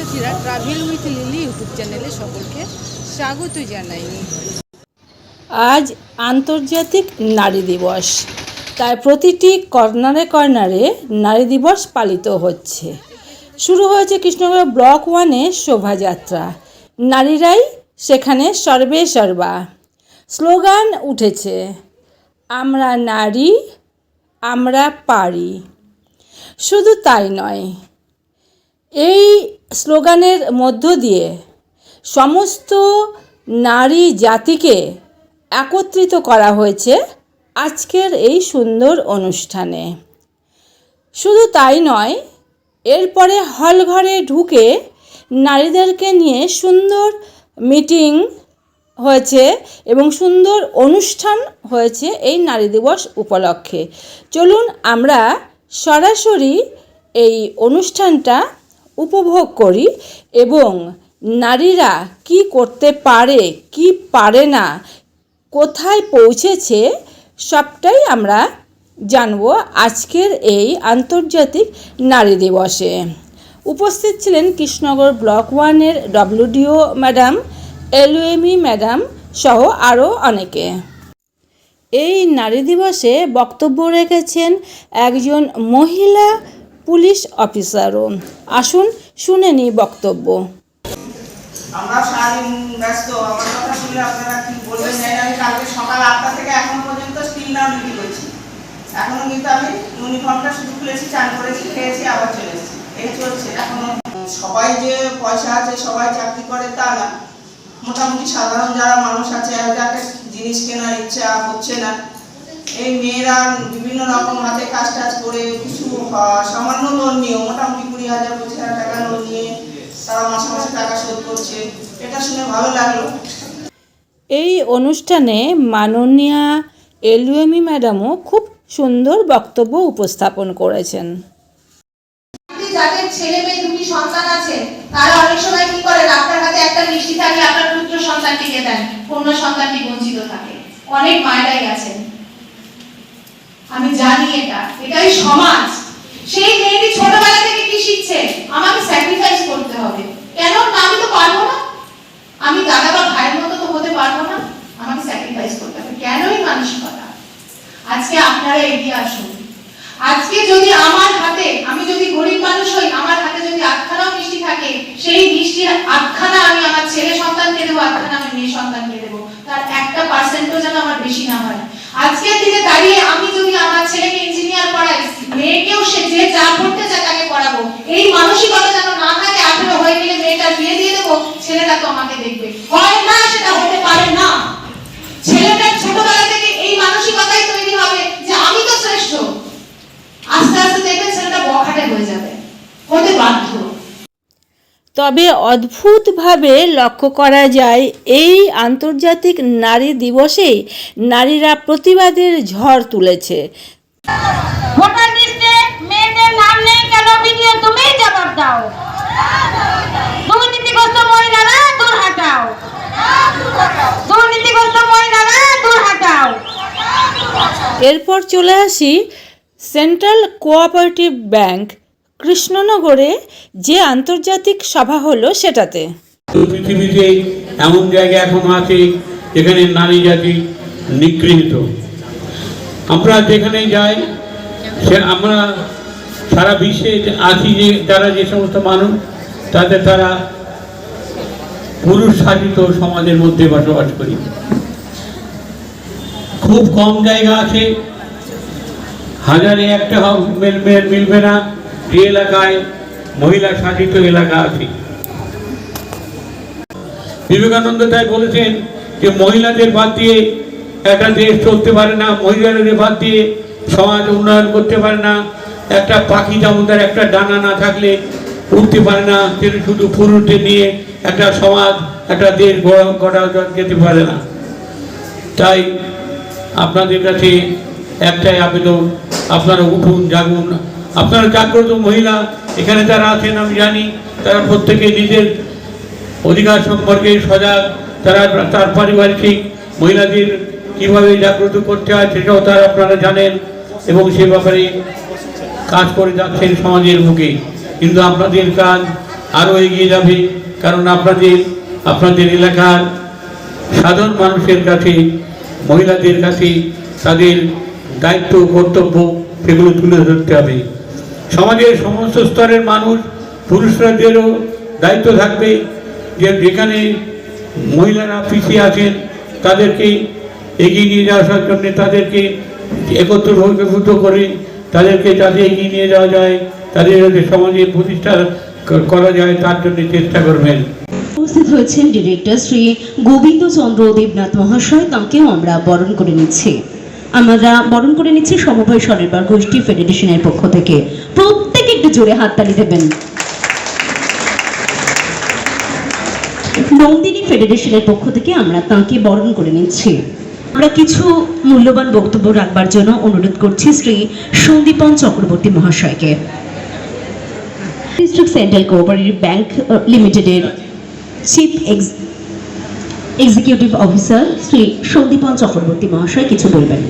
সাথীরা travel with lily YouTube চ্যানেলে সকলকে স্বাগত জানাই। আজ আন্তর্জাতিক নারী দিবস। তাই প্রতিটি কর্নারে কর্নারে নারী দিবস পালিত হচ্ছে। শুরু হয়েছে কৃষ্ণনগর ব্লক ওয়ানে শোভাযাত্রা। নারীরাই সেখানে সর্বে সর্বা। স্লোগান উঠেছে, আমরা নারী, আমরা পারি। শুধু তাই নয় এই স্লোগানের মধ্য দিয়ে সমস্ত নারী জাতিকে একত্রিত করা হয়েছে আজকের এই সুন্দর অনুষ্ঠানে। শুধু তাই নয়, এরপরে হল ঘরে ঢুকে নারীদেরকে নিয়ে সুন্দর মিটিং হয়েছে এবং সুন্দর অনুষ্ঠান হয়েছে এই নারী দিবস উপলক্ষে। চলুন আমরা সরাসরি এই অনুষ্ঠানটা উপভোগ করি এবং নারীরা কি করতে পারে, কি পারে না, কোথায় পৌঁছেছে, সবটাই আমরা জানব আজকের এই আন্তর্জাতিক নারী দিবসে। উপস্থিত ছিলেন কৃষ্ণনগর ব্লক ওয়ানের ডব্লিউডিও ম্যাডাম, এলওএমই ম্যাডাম সহ আরও অনেকে। এই নারী দিবসে বক্তব্য রেখেছেন একজন মহিলা পুলিশ অফিসারও। আসুন, শুনে নিই বক্তব্য। আমরা সারাদিন ব্যস্ত, আমার কথা শুনলে আপনারা কি বলবেন জানি আমি কালকে সকাল আটটা থেকে এখনও পর্যন্ত স্টিল নাও ডিউটি করছি। এখনও কিন্তু আমি ইউনিফর্মটা শুধু খুলেছি, চান করেছি, খেয়েছি, আবার চলে এসেছি। এই চলছে, এখনও সবাই যে পয়সা আছে, সবাই চাকরি করে তা না। মোটামুটি সাধারণ যারা মানুষ আছে একটা জিনিস কেনার ইচ্ছা হচ্ছে না। এই মেয়েরা বিভিন্ন রকম হাতে কাজ টাজ করে কিছু সামান্য লোন নিয়ে মোটামুটি কুড়ি হাজার পঁচিশ হাজার টাকা লোন নিয়ে তারা মাসে মাসে টাকা শোধ করছে। এটা শুনে ভালো লাগল। এই অনুষ্ঠানে মাননীয়া এলুএমি ম্যাডামও খুব সুন্দর বক্তব্য উপস্থাপন করেছেন। যাদের ছেলে মেয়ে দুটি সন্তান আছে তারা অনেক সময় কি করে? ডাক্তার হাতে একটা মিষ্টি থাকলে আপনার পুত্র সন্তানটিকে দেন কন্যা সন্তানটি বঞ্চিত থাকে। অনেক মায়েরাই আছেন। আমি জানি এটা। এটাই সমাজ। সেই মেয়েটি ছোটবেলা থেকে কি শিখছে? আমাকে স্যাক্রিফাইস করতে হবে। কেন? আমি তো পারব না। আমি দাদা বা ভাইয়ের মতো তো হতে পারব না। আমাকে স্যাক্রিফাইস করতে হবে। কেনই মানসিকতা? আজকে আপনারা এগিয়ে আসুন। আজকে যদি আমার হাতে, আমি যদি গরিব মানুষ হই, আমার হাতে যদি আটখানাও মিষ্টি থাকে, সেই মিষ্টির আটখানা আমি আমার ছেলে সন্তানকে দেবো, আটখানা আমি মেয়ে সন্তানকে দেবো। তার একটা পার্সেন্টও যেন আমার বেশি না হয়। আজকের দিনে দাঁড়িয়ে আমি যদি আমার ছেলেকে ইঞ্জিনিয়ার পড়াই, মেয়েকেও সে যে যা পড়তে চায় তাকে পড়াবো। এই মানসিকতা যেন না থাকে, আঠেরো হয়ে গেলে মেয়েটার বিয়ে দিয়ে দেবো, ছেলেটা তো আমাকে দেখবে। হয় না সেটা হতে পারে না। ছেলেটার ছোটবেলা থেকে এই মানসিকতাই তৈরি হবে যে আমি তো শ্রেষ্ঠ। আস্তে আস্তে দেখবেন ছেলেটা বখাটে হয়ে যাবে, হতে বাধ্য। তবে অদ্ভুতভাবে লক্ষ্য করা যায় এই আন্তর্জাতিক নারী দিবসেই নারীরা প্রতিবাদের ঝড় তুলেছে। ভোটার লিস্টে মেয়েদের নাম নেই কেন? ভিডিও তুমিই জবাব দাও। দুর্নীতিগ্রস্ত মহিলারা দূর হাটাও। দুর্নীতিগ্রস্ত মহিলারা দূর হাটাও। এরপর চলে আসি সেন্ট্রাল কোঅপারেটিভ ব্যাংক কৃষ্ণনগরে যে আন্তর্জাতিক সভা হলো সেটাতে। পৃথিবীতে এমন জায়গা এখন আছে যেখানে নারী জাতি নিগৃহীত। আমরা যেখানে যাই, সে আমরা সারা বিশ্বে আছি যে যারা যে সমস্ত মানুষ, তাদের তারা পুরুষ শাসিত সমাজের মধ্যে বসবাস করি। খুব কম জায়গা আছে। হাজারে একটা মিলবে না। যে এলাকায় মহিলা শাসিত এলাকা আছে। বিবেকানন্দ তাই বলেছেন যে মহিলাদের বাদ দিয়ে একটা দেশ চলতে পারে না, মহিলাদের বাদ দিয়ে সমাজ উন্নয়ন করতে পারে না, একটা পাখি যেমন তার একটা ডানা না থাকলে উঠতে পারে না, তিনি শুধু পুরুষদের নিয়ে একটা সমাজ, একটা দেশ গড়া যেতে পারে না। তাই আপনাদের কাছে একটাই আবেদন, আপনারা উঠুন, জাগুন আপনারা জাগ্রত মহিলা, এখানে যারা আছেন আমি জানি, তারা প্রত্যেকে নিজের অধিকার সম্পর্কে সজাগ, তারা তার পারিবারিক মহিলাদের কীভাবে জাগ্রত করতে হয় সেটাও তারা আপনারা জানেন এবং সে ব্যাপারে কাজ করে যাচ্ছেন সমাজের মুখে কিন্তু আপনাদের কাজ আরও এগিয়ে যাবে, কারণ আপনাদের আপনাদের এলাকার সাধারণ মানুষের কাছে, মহিলাদের কাছে তাদের দায়িত্ব, কর্তব্য, সেগুলো তুলে ধরতে হবে। সমাজের সমস্ত স্তরের মানুষ পুরুষরাদেরও দায়িত্ব থাকবে যে যেখানে মহিলারা পিছিয়ে আছেন, তাদেরকে এগিয়ে নিয়ে যাওয়ার জন্য, তাদেরকে একত্র ঐক্যভূত করে তাদেরকে যাতে এগিয়ে নিয়ে যাওয়া যায়, তাদের যাতে সমাজে প্রতিষ্ঠা করা যায়, তার জন্য চেষ্টা করবেন। উপস্থিত হয়েছেন ডিরেক্টর শ্রী গোবিন্দ চন্দ্র দেবনাথ মহাশয়, তাঁকেও আমরা বরণ করে নিচ্ছি। আমরা বরণ করে নিচ্ছি, সমবায় স্বনির্ভর গোষ্ঠী ফেডারেশনের পক্ষ থেকে। প্রত্যেকে একটু জোরে হাততালি দেবেন। নন্দিনী ফেডারেশনের পক্ষ থেকে আমরা তাঁকে বরণ করে নিচ্ছি। আমরা কিছু মূল্যবান বক্তব্য রাখবার জন্য অনুরোধ করছি শ্রী সন্দীপন চক্রবর্তী মহাশয়কে। ডিস্ট্রিক্ট সেন্ট্রাল কোঅপারেটিভ ব্যাংক লিমিটেডের chief executive officer Shri Sandipan Chakraborty মহাশয় কিছু বলবেন।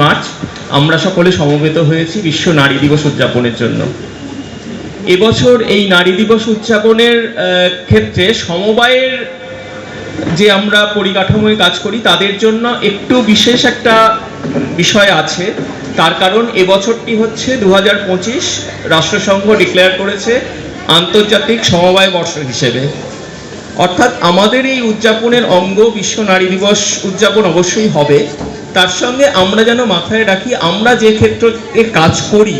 মার্চ আমরা সকলে সমবেত হয়েছি বিশ্ব নারী দিবস উদযাপনের জন্য। এবছর এই নারী দিবস উদযাপনের ক্ষেত্রে সমবায়ের যে আমরা পরিকাঠামোয় কাজ করি, তাদের জন্য একটু বিশেষ একটা বিষয় আছে। তার কারণ এবছরটি হচ্ছে দু হাজার পঁচিশ রাষ্ট্রসংঘ ডিক্লেয়ার করেছে আন্তর্জাতিক সমবায় বর্ষ হিসেবে। অর্থাৎ আমাদের এই উদযাপনের অঙ্গ বিশ্ব নারী দিবস উদযাপন অবশ্যই হবে। তার সঙ্গে আমরা যেন মাথায় রাখি, আমরা যে ক্ষেত্রে কাজ করি,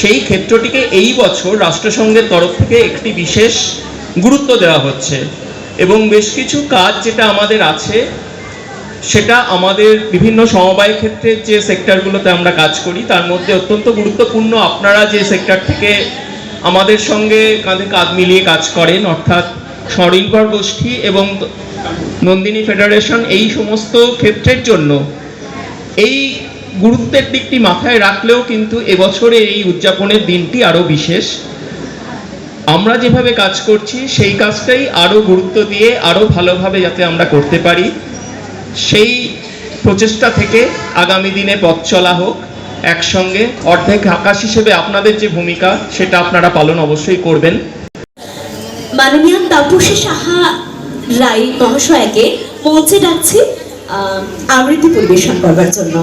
সেই ক্ষেত্রটিকে এই বছর রাষ্ট্রসংঘের তরফ থেকে একটি বিশেষ গুরুত্ব দেওয়া হচ্ছে। এবং বেশ কিছু কাজ যেটা আমাদের আছে, সেটা আমাদের বিভিন্ন সমবায় ক্ষেত্রে যে সেক্টরগুলোতে আমরা কাজ করি, তার মধ্যে অত্যন্ত গুরুত্বপূর্ণ আপনারা যে সেক্টর থেকে আমাদের সঙ্গে কাঁধে কাঁধ মিলিয়ে কাজ করেন, অর্থাৎ স্বনির্ভর গোষ্ঠী এবং নন্দিনী ফেডারেশন এই সমস্ত ক্ষেত্রের জন্য এই গুরুত্বের দিকটি মাথায় রাখলেও কিন্তু এবছরে এই উদযাপনের দিনটি আরও বিশেষ। আমরা যেভাবে কাজ করছি, সেই কাজটাই আরও গুরুত্ব দিয়ে আরও ভালোভাবে যাতে আমরা করতে পারি। সেই প্রচেষ্টা থেকে আগামী দিনে পথ চলা হোক, একসঙ্গে অর্ধেক আকাশ হিসেবে আপনাদের যে ভূমিকা, সেটা আপনারা পালন অবশ্যই করবেন। মাননীয় তাপসী সাহা রায় মহাশয়াকে মঞ্চে ডাকছি আবৃত্তি পরিবেশন করবার জন্য।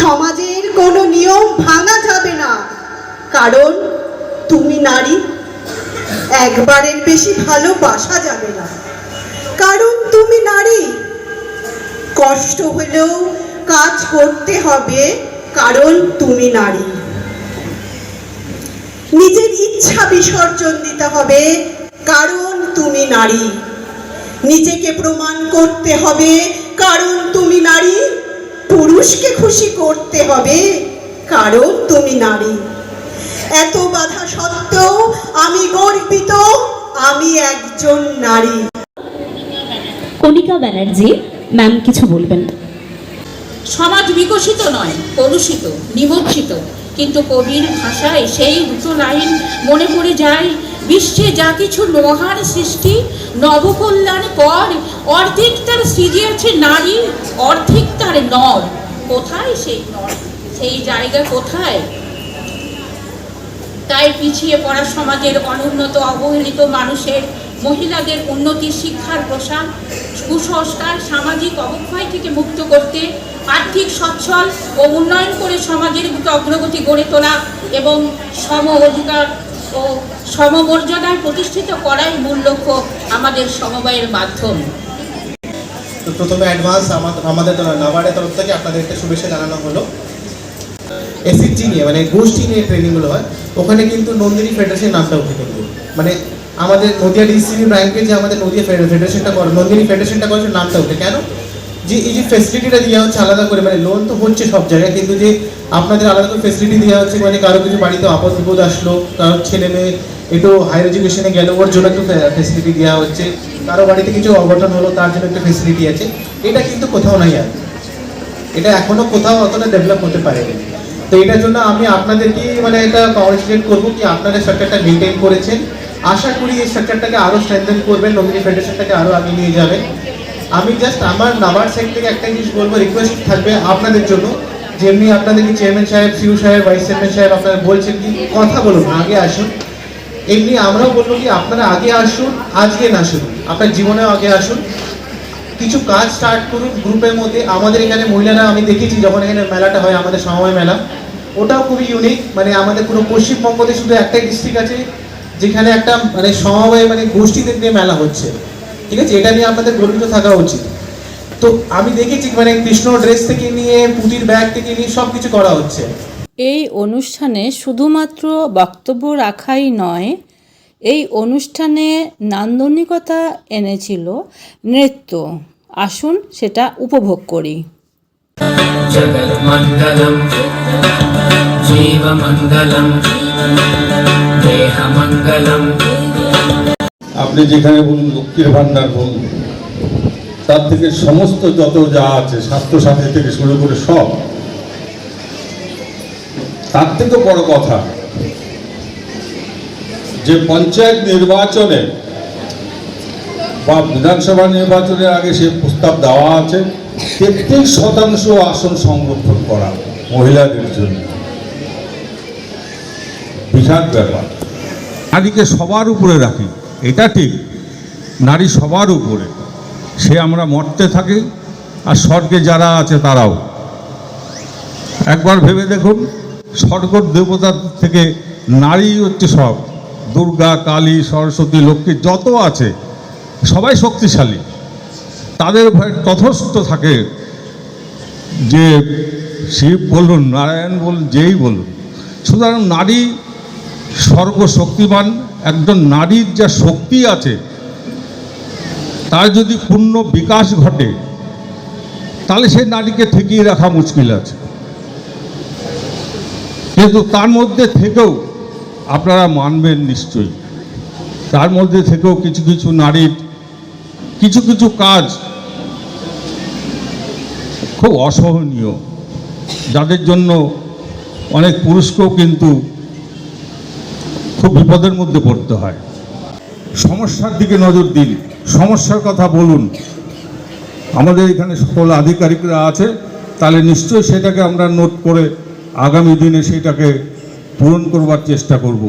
সমাজের কোনো নিয়ম ভাঙা যাবে না, কারণ তুমি নারী, একবারের বেশি ভালোবাসা যাবে না। কারণ তুমি নারী, কষ্ট হলেও কাজ করতে হবে, কারণ তুমি নারী। নিজের ইচ্ছা বিসর্জন দিতে হবে কারণ তুমি নারী। নিজেকে প্রমাণ করতে হবে কারণ তুমি নারী। পুরুষকে খুশি করতে হবে কারণ তুমি নারী। এত বাধা সত্ত্বেও আমি গর্বিত আমি একজন নারী। কণিকা ব্যানার্জি ম্যাম কিছু বলবেন সমাজ বিকশিত নয় কলুষিত নিমজ্জিত। কিন্তু কবির ভাষায় সেই দুটো লাইন মনে পড়ে যায় বিশ্বে যা কিছু লোহার সৃষ্টি, নবকল্যাণ কর, অর্ধেক তার সৃজিয়াছে নারী, অর্ধেক তার নর। কোথায় সেই নর? সেই জায়গা কোথায়? তাই পিছিয়ে পড়া সমাজের অনুন্নত, অবহেলিত মানুষের, মহিলাদের উন্নতি শিক্ষার প্রসার, কুসংস্কার, সামাজিক অবক্ষয় থেকে মুক্ত করতে, আর্থিক সচ্ছল ও উন্নয়ন করে সমাজের অগ্রগতি গড়ে তোলা এবং সম অধিকার ও সমমর্যাদায় প্রতিষ্ঠিত করাই মূল লক্ষ্য আমাদের সমবায়ের মাধ্যম। প্রথমে অ্যাডভান্স আমাদের নাবার্ডের তরফ থেকে আপনাদেরকে শুভেচ্ছা জানানো হলো। এসএসজি নিয়ে মানে গোষ্ঠী নিয়ে ট্রেনিংগুলো হয়, ওখানে কিন্তু নন্দিনী ফেডারেশন নামটা উঠে কিন্তু মানে আমাদের নদিয়া ডিসিবি ব্যাংকে যে আমাদের নদিয়া ফেডারে- ফেডারেশনটা করে নন্দিনী ফেডারেশনটা করে নামটা উঠে। কেন? যে এই যে ফেসিলিটিটা দেওয়া হচ্ছে আলাদা করে মানে লোন তো হচ্ছে সব জায়গায়, কিন্তু যে আপনাদের আলাদা করে ফেসিলিটি দেওয়া হচ্ছে মানে কারও কিছু বাড়িতে আপদ বিপদ আসলো কারোর ছেলে মেয়ে একটু হায়ার এডুকেশনে গেল, ওর জন্য একটু ফেসিলিটি দেওয়া হচ্ছে, কারও বাড়িতে কিছু অঘটন হলো, তার জন্য একটা ফেসিলিটি আছে, এটা কিন্তু কোথাও নাই আর। এটা এখনও কোথাও অতটা ডেভেলপ হতে পারেনি। তো এটার জন্য আমি আপনাদেরকে মানে এটা কংগ্রেচুলেট করব কি আপনারা স্ট্রাকচারটা মেনটেন করেছেন। আশা করি এই স্ট্রাকচারটাকে আরও স্ট্রেংথেন করবেন নমিনি ফেডারেশনটাকে আরও আগে নিয়ে যাবেন। আমি জাস্ট আমার নাবার সাইড থেকে একটা জিনিস বলব রিকোয়েস্ট থাকবে আপনাদের জন্য। যেমনি আপনাদেরকে চেয়ারম্যান সাহেব সিউ সাহেব ভাইস চেয়ারম্যান সাহেব আপনারা বলছেন কি, কথা বলুন, আগে আসুন। এমনি আমরাও বলব কি, আপনারা আগে আসুন, আজকে না শুনুন, আপনার জীবনেও আগে আসুন। কিছু কাজ স্টার্ট করুন গ্রুপের মধ্যে। আমাদের এখানে মহিলারা, আমি দেখেছি যখন এখানে মেলাটা হয়, আমাদের সময় মেলা, ওটাও খুবই ইউনিক মানে আমাদের পুরো পশ্চিমবঙ্গতে শুধু একটাই ডিস্ট্রিক্ট আছে, যেখানে একটা মানে সমবায় মানে গোষ্ঠীদের নিয়ে মেলা হচ্ছে। ঠিক আছে? এটা নিয়ে আপনাদের গর্বিত থাকা উচিত। তো আমি দেখেছি মানে কৃষ্ণ ড্রেস থেকে নিয়ে পুঁতির ব্যাগ থেকে নিয়ে সব কিছু করা হচ্ছে। এই অনুষ্ঠানে শুধুমাত্র বক্তব্য রাখাই নয় এই অনুষ্ঠানে নান্দনিকতা এনেছিল নৃত্য। আসুন সেটা উপভোগ করি। জগৎমণ্ডলম জীবমণ্ডলম দেহমণ্ডলম। আপনি যেখানে বলুন লক্ষ্মীর ভান্ডার বলুন, তার থেকে সমস্ত যত যা আছে, স্বাস্থ্যসাথী থেকে শুরু করে সব, তার থেকে বড় কথা, যে পঞ্চায়েত নির্বাচনে বা বিধানসভা নির্বাচনের আগে সে প্রস্তাব দেওয়া আছে, তেত্রিশ শতাংশ আসন সংরক্ষণ করা মহিলাদের জন্য। বিরাট ব্যাপার। নারীকে সবার উপরে রাখি এটা ঠিক। নারী সবার উপরে। সে আমরা মরতে থাকি, আর স্বর্গে যারা আছে তারাও। একবার ভেবে দেখুন, স্বর্গ দেবতা থেকে নারী হচ্ছে সব। দুর্গা, কালী, সরস্বতী, লক্ষ্মী যত আছে, সবাই শক্তিশালী। তাদের ভয়ে তথস্থ থাকে যে শিব বলুন, নারায়ণ বলুন, যেই বলুন। সুতরাং নারী সর্বশক্তিমান একজন নারীর যা শক্তি আছে, তার যদি পূর্ণ বিকাশ ঘটে, তাহলে সেই নারীকে ঠেকিয়ে রাখা মুশকিল আছে। কিন্তু তার মধ্যে থেকেও আপনারা মানবেন নিশ্চয়ই। তার মধ্যে থেকেও কিছু কিছু নারীর কিছু কিছু কাজ খুব অসহনীয়, যাদের জন্য অনেক পুরুষকেও কিন্তু খুব বিপদের মধ্যে পড়তে হয়। সমস্যার দিকে নজর দিন। সমস্যার কথা বলুন। আমাদের এখানে সকল আধিকারিকরা আছে, তাহলে নিশ্চয়ই সেটাকে আমরা নোট করে আগামী দিনে সেটাকে পূরণ করবার চেষ্টা করব।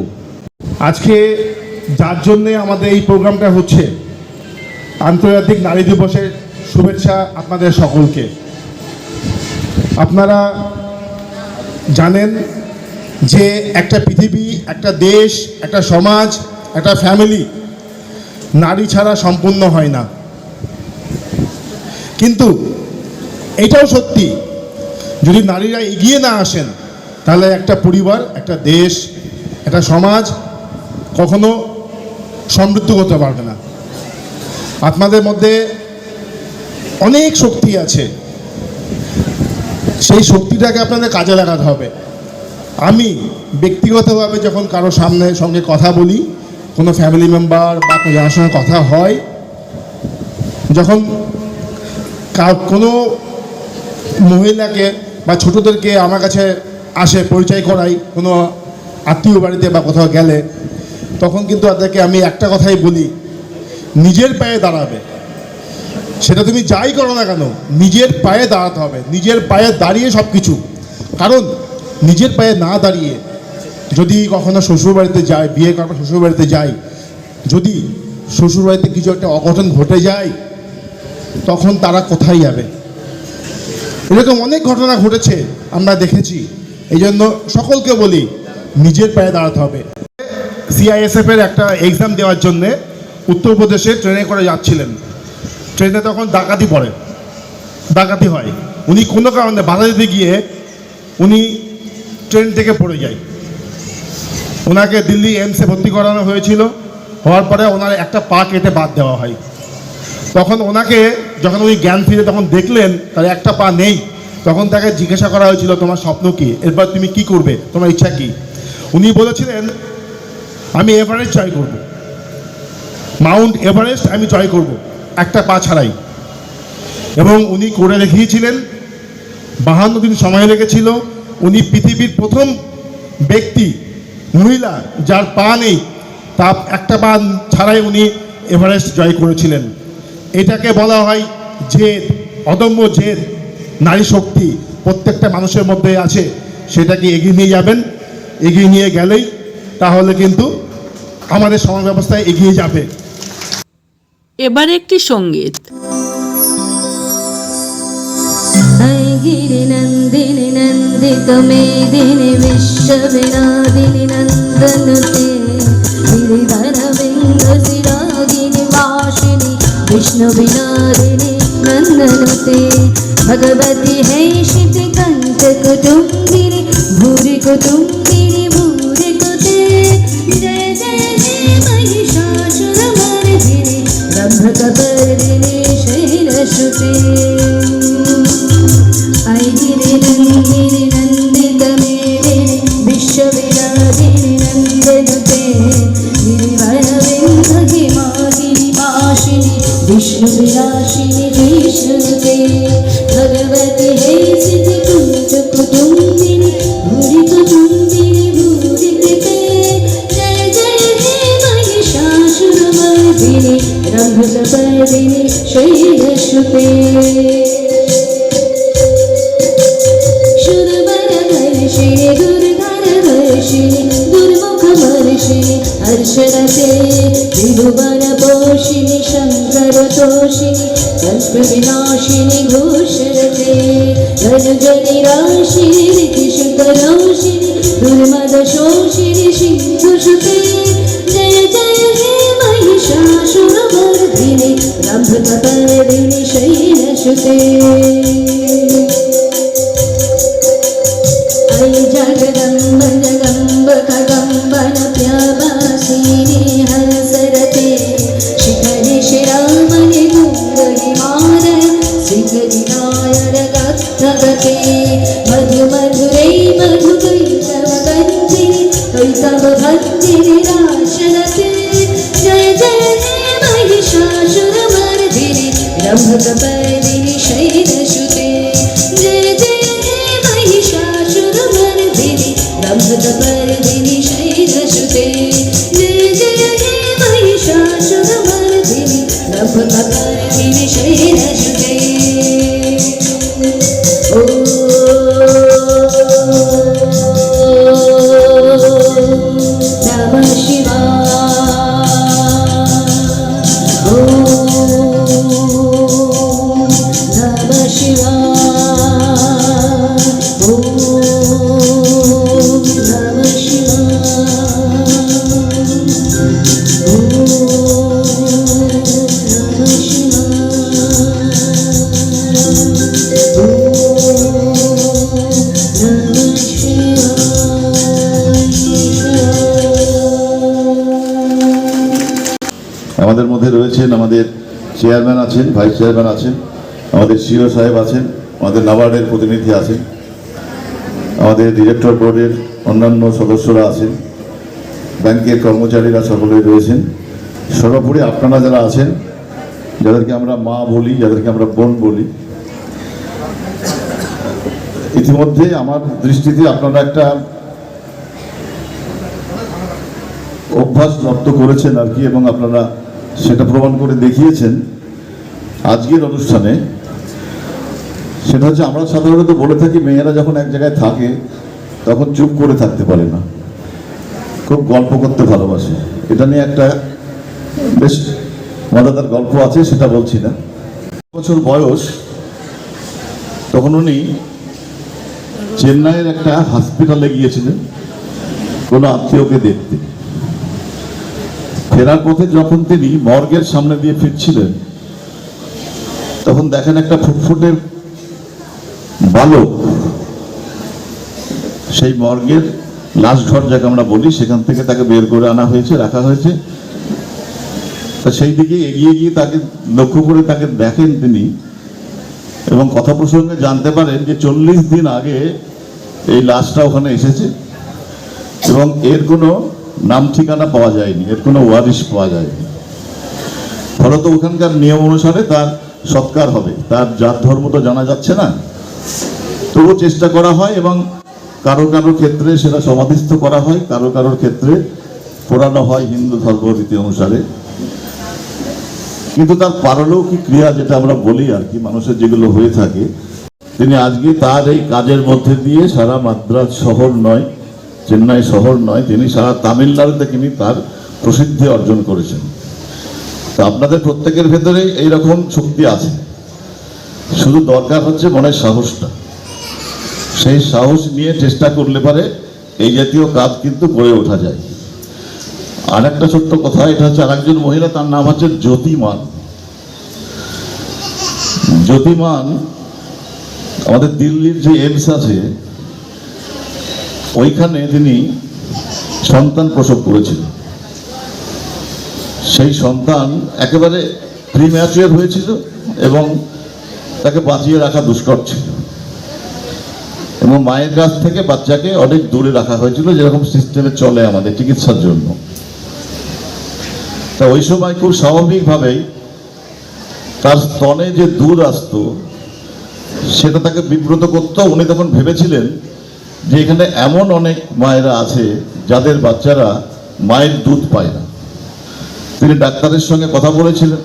আজকে যার জন্যে আমাদের এই প্রোগ্রামটা হচ্ছে, আন্তর্জাতিক নারী দিবসের শুভেচ্ছা আপনাদের সকলকে। আপনারা জানেন যে একটা পৃথিবী, একটা দেশ, একটা সমাজ, একটা ফ্যামিলি নারী ছাড়া সম্পূর্ণ হয় না। কিন্তু এটাও সত্যি, যদি নারীরা এগিয়ে না আসেন, তাহলে একটা পরিবার, একটা দেশ, একটা সমাজ কখনো সমৃদ্ধ করতে পারবে না। আপনাদের মধ্যে অনেক শক্তি আছে। সেই শক্তিটাকে আপনাদের কাজে লাগাতে হবে। আমি ব্যক্তিগতভাবে যখন কারও সামনে সঙ্গে কথা বলি, কোনো ফ্যামিলি মেম্বার বা কোনো যার সঙ্গে কথা হয়, যখন কোনো মহিলাকে বা ছোটদেরকে আমার কাছে আসে পরিচয় করাই, কোনো আত্মীয় বাড়িতে বা কোথাও গেলে, তখন কিন্তু তাদেরকে আমি একটা কথাই বলি, নিজের পায়ে দাঁড়াবে। সেটা তুমি যাই করো না কেন, নিজের পায়ে দাঁড়াতে হবে, নিজের পায়ে দাঁড়িয়ে সব কিছু কারণ নিজের পায়ে না দাঁড়িয়ে যদি কখনো শ্বশুরবাড়িতে যায়, বিয়ে পর শ্বশুরবাড়িতে যাই যদি শ্বশুরবাড়িতে কিছু একটা অঘটন ঘটে যায়, তখন তারা কোথায় যাবে? এরকম অনেক ঘটনা ঘটেছে, আমরা দেখেছি। এই জন্য সকলকে বলি, নিজের পায়ে দাঁড়াতে হবে। সিআইএসএফ এর একটা এক্সাম দেওয়ার জন্যে উত্তরপ্রদেশে ট্রেনে করে যাচ্ছিলেন। ট্রেনে তখন ডাকাতি পড়ে। ডাকাতি হয়। উনি কোনো কারণে বাধা দিতে গিয়ে উনি ট্রেন থেকে পড়ে যায়। ওনাকে দিল্লি এমসে ভর্তি করানো হয়েছিল। হওয়ার পরে ওনার একটা পা কেটে বাদ দেওয়া হয়। তখন ওনাকে যখন উনি জ্ঞান ফিরে তখন দেখলেন, তার একটা পা নেই। তখন তাকে জিজ্ঞাসা করা হয়েছিল, তোমার স্বপ্ন কি? এরপর তুমি কি করবে? তোমার ইচ্ছা কি? উনি বলেছিলেন, আমি এভারেস্ট জয় করব। মাউন্ট এভারেস্ট আমি জয় করব, একটা পা ছাড়াই। এবং উনি করে দেখিয়েছিলেন, বাহান্ন দিন সময় লেগেছিল। উনি পৃথিবীর প্রথম ব্যক্তি, মহিলা, যার পা নেই, তা একটা পা ছাড়াই উনি এভারেস্ট জয় করেছিলেন। এটাকে বলা হয় জেদ, অদম্য জেদ, নারী শক্তি। প্রত্যেকটা মানুষের মধ্যে আছে, সেটাকে এগিয়ে নিয়ে যাবেন, এগিয়ে নিয়ে গেলেই তাহলে কিন্তু আমাদের সমাজ ব্যবস্থায় এগিয়ে যাবে। এবার একটি সংগীত। गिरिनन्दिनि नन्दितमेदिनि विश्वविनादिनि नन्दनुते। गिरिधरविन्दशिरागिनि वासिनि नंदन नन्दनुते। भगवती है शितिकण्ठकुटुम्बिनि भूरि भूरिकुते जय जय हे महिषासुरमर्दिनि, ब्रह्मकपर्दिनि शैलश्रुते शङ्करतोषिणि कल्पविनाशिनि घोषरते। धनुजनिराशिनि ऋतिशुकरोषिणि दुर्मदशोषिणि सिन्धुषुते जय जय हे महिषासुरमर्दिनि रम्भकपर्दिनि शैलसुते प्रबलिनिशैलशुते जय जय हे महिषासुरमर्दिनि ब्रह्मदपर्दिनि शैलशुते जय जय हे महिषासुरमर्दिनि ब्रह्मदपर्दिनि शैलशुते চেয়ারম্যান আছেন, ভাইস চেয়ারম্যান আছেন, আমাদের সিও সাহেব আছেন, আমাদের নাবার্ডের প্রতিনিধি আছেন, আমাদের ডিরেক্টর বোর্ডের অন্যান্য সদস্যরা আছেন, ব্যাংকের কর্মচারীরা সকলেই রয়েছেন। সর্বোপরি আপনারা যারা আছেন, যাদেরকে আমরা মা বলি, যাদেরকে আমরা বোন বলি, ইতিমধ্যে আমার দৃষ্টিতে আপনারা একটা অভ্যাস রপ্ত করেছেন আর কি, এবং আপনারা সেটা প্রমাণ করে দেখিয়েছেন। আজকের অনুষ্ঠানে সেটা হচ্ছে আমরা সাধারণত বলে থাকি, মেয়েরা যখন এক জায়গায় থাকে, তখন চুপ করে থাকতে পারে না। খুব গল্প করতে ভালোবাসে। এটা নিয়ে একটা বেশ মজাদার গল্প আছে, সেটা বলছি না। বছর বয়স, তখন উনি চেন্নাইয়ের একটা হসপিটালে গিয়েছিলেন, কোনো আত্মীয়কে দেখতে। ফেরার পথে যখন তিনি মর্গের সামনে দিয়ে ফিরছিলেন তখন দেখেন একটা ফুটফুটের বালক সেই মর্গের লাশ ঘর যাকে আমরা বলি, সেখান থেকে তাকে বের করে আনা হয়েছে, রাখা হয়েছে। তা সেই দিকে এগিয়ে গিয়ে তাকে লক্ষ্য করে তাকে দেখেন তিনি এবং কথা প্রসঙ্গে জানতে পারেন যে চল্লিশ দিন আগে এই লাশটা ওখানে এসেছে এবং এর কোনো নাম ঠিকানা পাওয়া যায়নি, এর কোনো ওয়ারিশ পাওয়া যায়নি। ফলত ওখানকার নিয়ম অনুসারে তার সৎকার হবে। তার জাত ধর্ম তো জানা যাচ্ছে না। তবু চেষ্টা করা হয় এবং কারও কারও ক্ষেত্রে সেটা সমাধিস্থ করা হয়, কারও কারোর ক্ষেত্রে পোড়ানো হয় হিন্দু ধর্মরীতি অনুসারে। কিন্তু তার পারলৌকিক ক্রিয়া যেটা আমরা বলি আর কি, মানুষের যেগুলো হয়ে থাকে, তিনি আজকে তার এই কাজের মধ্যে দিয়ে সারা মাদ্রাজ শহর নয়, চেন্নাই শহর নয়, তিনি সারা তামিলনাড়ুতে তিনি তার প্রসিদ্ধি অর্জন করেছেন। আপনাদের প্রত্যেকের ভেতরেই এইরকম শক্তি আছে। শুধু দরকার হচ্ছে মনের সাহসটা। সেই সাহস নিয়ে চেষ্টা করলে পারে এই জাতীয় কাজ কিন্তু করে ওঠা যায়। আর একটা ছোট্ট কথা, এটা হচ্ছে আরেকজন মহিলা, তার নাম হচ্ছে জ্যোতিমান। জ্যোতিমান, আমাদের দিল্লির যে এইমস আছে, ওইখানে তিনি সন্তান প্রসব করেছিলেন। সেই সন্তান একেবারে প্রিম্যাচুয়ার হয়েছিল এবং তাকে বাঁচিয়ে রাখা দুষ্কর ছিল। এবং মায়ের কাছ থেকে বাচ্চাকে অনেক দূরে রাখা হয়েছিল, যেরকম সিস্টেমে চলে আমাদের চিকিৎসার জন্য। তা ওই সময় খুব স্বাভাবিকভাবেই তার স্তনে যে দূর আসতো, সেটা তাকে বিব্রত করতো। উনি তখন ভেবেছিলেন যে এখানে এমন অনেক মায়েরা আছে যাদের বাচ্চারা মায়ের দুধ পায় না। তিনি ডাক্তারের সঙ্গে কথা বলেছিলেন।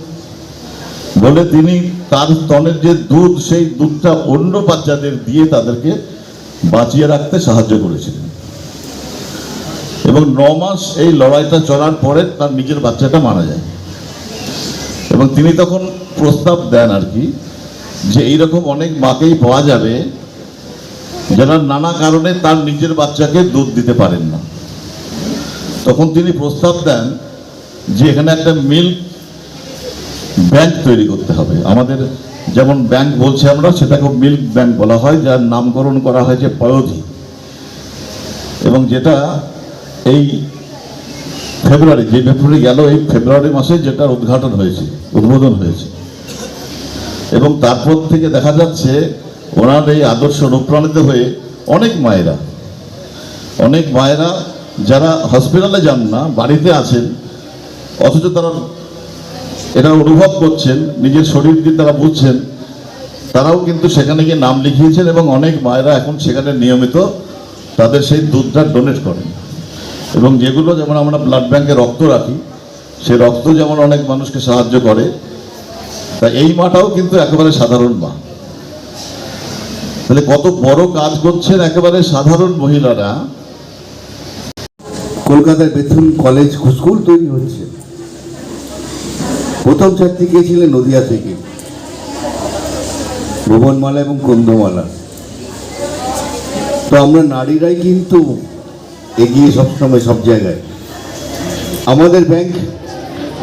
বলে তিনি তার স্তনের যে দুধ, সেই দুধটা অন্য বাচ্চাদের দিয়ে তাদেরকে বাঁচিয়ে রাখতে সাহায্য করেছিলেন। এবং ন মাস এই লড়াইটা চলার পরে তার নিজের বাচ্চাটা মারা যায়। এবং তিনি তখন প্রস্তাব দেন আর কি, যে এইরকম অনেক মাকেই পাওয়া যাবে যারা নানা কারণে তার নিজের বাচ্চাকে দুধ দিতে পারেন না। তখন তিনি প্রস্তাব দেন যে এখানে একটা মিল্ক ব্যাংক তৈরি করতে হবে। আমাদের যেমন ব্যাংক বলছি আমরা, সেটাকে মিল্ক ব্যাংক বলা হয়, যার নামকরণ করা হয়েছে পয়োধি। এবং যেটা এই ফেব্রুয়ারি, যে ফেব্রুয়ারি গেল, এই ফেব্রুয়ারি মাসে যেটার উদ্ঘাটন হয়েছে, উদ্বোধন হয়েছে। এবং তারপর থেকে দেখা যাচ্ছে, ওনার এই আদর্শ অনুপ্রাণিত হয়ে অনেক মায়েরা অনেক মায়েরা যারা হসপিটালে যান না, বাড়িতে আছেন অথচ তারা এটা অনুভব করছেন, নিজের শরীর দিয়ে তারা বুঝছেন, তারাও কিন্তু সেখানে গিয়ে নাম লিখিয়েছেন এবং অনেক মায়েরা এখন সেখানে নিয়মিত তাদের সেই দুধটা ডোনেট করেন। এবং যেগুলো যেমন আমরা ব্লাড ব্যাংকে রক্ত রাখি সে রক্ত যেমন অনেক মানুষকে সাহায্য করে, তা এই মাটাও কিন্তু একেবারে সাধারণ মা। তাহলে কত বড় কাজ করছেন একেবারে সাধারণ মহিলারা। কলকাতায় বেথুন কলেজ, স্কুল তৈরি হচ্ছে। প্রথম ছাত্রী গিয়েছিলেন নদিয়া থেকে। ভুবনমালা এবং কুন্দমালা। তো আমরা নারীরাই কিন্তু এগিয়ে সবসময় সব জায়গায়। আমাদের ব্যাংক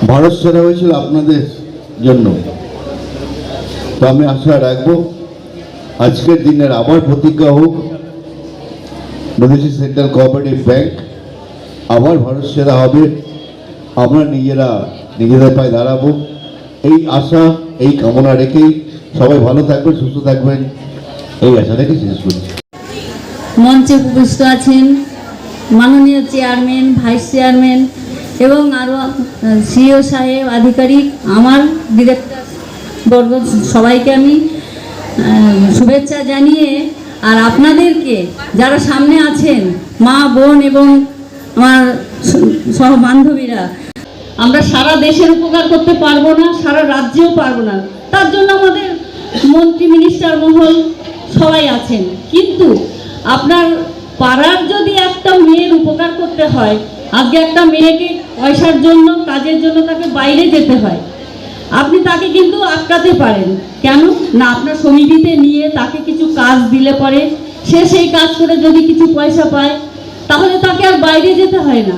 ভারত সেরা হয়েছিল আপনাদের জন্য। তো আমি আশা রাখব আজকের দিনের আবার প্রতিজ্ঞা হোক নদীশী সেন্ট্রাল কোঅপারেটিভ ব্যাংক আবার ভারত সেরা হবে। আমরা নিজেরা নিজেদের পায়ে দাঁড়াবো। এই আশা, এই কামনা রেখেই সবাই ভালো থাকবেন, সুস্থ থাকবেন। এই আশা রেখে শেষ করছি। মঞ্চে উপবিষ্ট আছেন মাননীয় চেয়ারম্যান, ভাইস চেয়ারম্যান এবং আরও সিও সাহেব, আধিকারিক, আমার ডিরেক্টর, বর্গ, সবাইকে আমি শুভেচ্ছা জানিয়ে আর আপনাদেরকে যারা সামনে আছেন, মা, বোন এবং আমার সহ বান্ধবীরা আমরা সারা দেশের উপকার করতে পারব না, সারা রাজ্যেও পারব না। তার জন্য আমাদের মন্ত্রী মিনিস্টার মহল সবাই আছেন। কিন্তু আপনার পাড়ার যদি একটা মেয়ের উপকার করতে হয় আজকে একটা মেয়েকে পয়সার জন্য, কাজের জন্য তাকে বাইরে যেতে হয়। আপনি তাকে কিন্তু আটকাতে পারেন। কেন? না, আপনার সমিতিতে নিয়ে তাকে কিছু কাজ দিলে পরে সে সেই কাজ করে যদি কিছু পয়সা পায়, তাহলে তাকে আর বাইরে যেতে হয় না।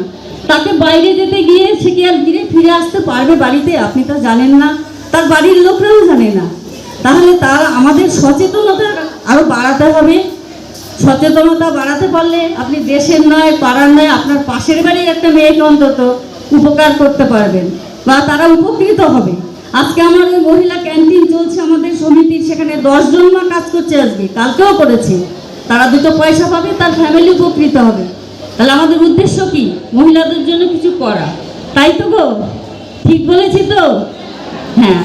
তাকে বাইরে যেতে গিয়ে সে কি আর ফিরে ফিরে আসতে পারবে বাড়িতে? আপনি তো জানেন না। তার বাড়ির লোকরাও জানে না। তাহলে তার আমাদের সচেতনতা আরও বাড়াতে হবে। সচেতনতা বাড়াতে পারলে আপনি দেশের নয় পাড়ার নয় আপনার পাশের বাড়ির একটা মেয়েকে অন্তত উপকার করতে পারবেন বা তারা উপকৃত হবে। আজকে আমার ওই মহিলা ক্যান্টিন চলছে আমাদের সমিতির, সেখানে দশজন মা কাজ করছে আজকে, কালকেও করেছে। তারা দুটো পয়সা পাবে, তার ফ্যামিলি উপকৃত হবে। তাহলে আমাদের উদ্দেশ্য কি? মহিলাদের জন্য কিছু করা। তাই তো গো? ঠিক বলেছি তো? হ্যাঁ।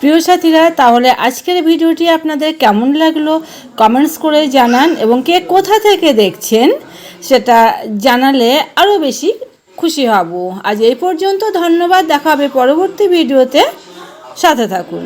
প্রিয় সাথীরা, তাহলে আজকের ভিডিওটি আপনাদের কেমন লাগল কমেন্টস করে জানান এবং কে কোথা থেকে দেখছেন সেটা জানালে আরও বেশি খুশি হব। আজ এই পর্যন্ত ধন্যবাদ, দেখা হবে পরবর্তী ভিডিওতে। সাথে থাকুন।